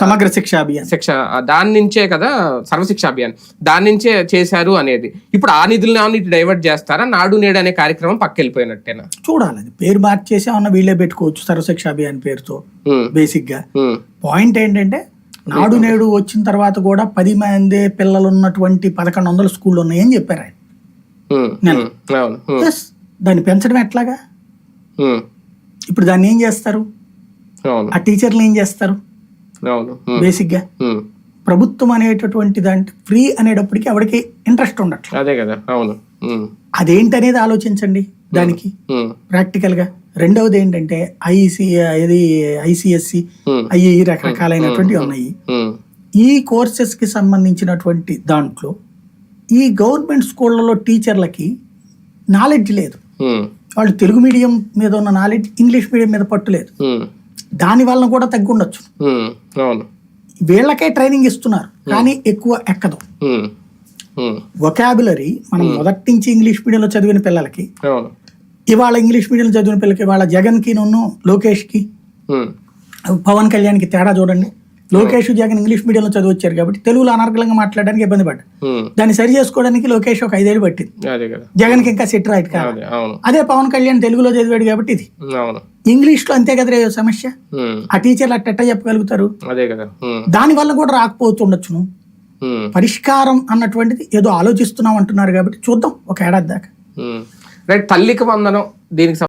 సమగ్ర శిక్ష అభియాన్. శిక్ష దాని నుంచే కదా సర్వశిక్ష అభియాన్. దాని నుంచే చేశారు అనేది. ఇప్పుడు ఆ నిధులను డైవర్ట్ చేస్తారా? నాడు నేడు అనే కార్యక్రమం పక్క వెళ్ళిపోయినట్టేనా చూడాలి అది పేరు మార్చేసి ఏమన్నా వీళ్ళే పెట్టుకోవచ్చు సర్వశిక్ష అభియాన్ పేరుతో బేసిక్గా పాయింట్ ఏంటంటే నాడు నేడు వచ్చిన తర్వాత కూడా పది మంది పిల్లలు ఉన్నటువంటి పదకొండు వందల స్కూళ్ళు ఉన్నాయని చెప్పారు ఆయన. దాన్ని పెంచడం ఎట్లాగా? ఇప్పుడు దాన్ని ఏం చేస్తారు? ఆ టీచర్లు ఏం చేస్తారు? బేసిక్గా ఉమ్, ప్రభుత్వం అనేటటువంటి దాంట్లో ఫ్రీ అనేటప్పటికి ఎవరికి ఇంట్రెస్ట్ ఉండట్లేదు. అదే కదా అవును. ఉమ్, అదేంటి అనేది ఆలోచించండి దానికి. ప్రాక్టికల్గా రెండవది ఏంటంటే ఐసి ఇది ఐసిఎస్సి అవి రకరకాలైనటువంటి ఉన్నాయి. ఈ కోర్సెస్కి సంబంధించినటువంటి దాంట్లో ఈ గవర్నమెంట్ స్కూళ్ళలో టీచర్లకి నాలెడ్జ్ లేదు. వాళ్ళు తెలుగు మీడియం మీద ఉన్న నాలెడ్జ్ ఇంగ్లీష్ మీడియం మీద పట్టు లేదు. ఉమ్, దాని వలన కూడా తగ్గి ఉండొచ్చు వీళ్ళకే ట్రైనింగ్ ఇస్తున్నారు కానీ ఎక్కువ ఎక్కదు. వొకాబులరీ మనం మొదటి నుంచి ఇంగ్లీష్ మీడియంలో చదివిన పిల్లలకి ఇవాళ ఇంగ్లీష్ మీడియంలో చదివిన పిల్లలకి వాళ్ళ జగన్కి నన్ను లోకేష్కి పవన్ కళ్యాణ్కి తేడా చూడండి. లోకేష్ జగన్ ఇంగ్లీష్ మీడియంలో చదివచ్చారు కాబట్టి తెలుగులో అనర్గళంగా మాట్లాడడానికి ఇబ్బంది పడ్డారు దాన్ని సరి చేసుకోవడానికి లోకేష్ ఒక ఐదేళ్ళు పట్టింది. అదే కదా. జగన్కి ఇంకా సెట్ రైట్ కాదు. అదే పవన్ కళ్యాణ్ తెలుగులో చదివాడు కాబట్టి ఇది. అవును. ఇంగ్లీష్లో అంతే కదా సమస్య? ఆ టీచర్లు అట్ట చెప్పగలుగుతారు? దాని వల్ల కూడా రాకపోతుండొచ్చును. పరిష్కారం అన్నటువంటిది ఏదో ఆలోచిస్తున్నాం అంటున్నారు కాబట్టి చూద్దాం ఒక ఏడాది దాకా. రైట్ తల్లికి వందనం దీనికి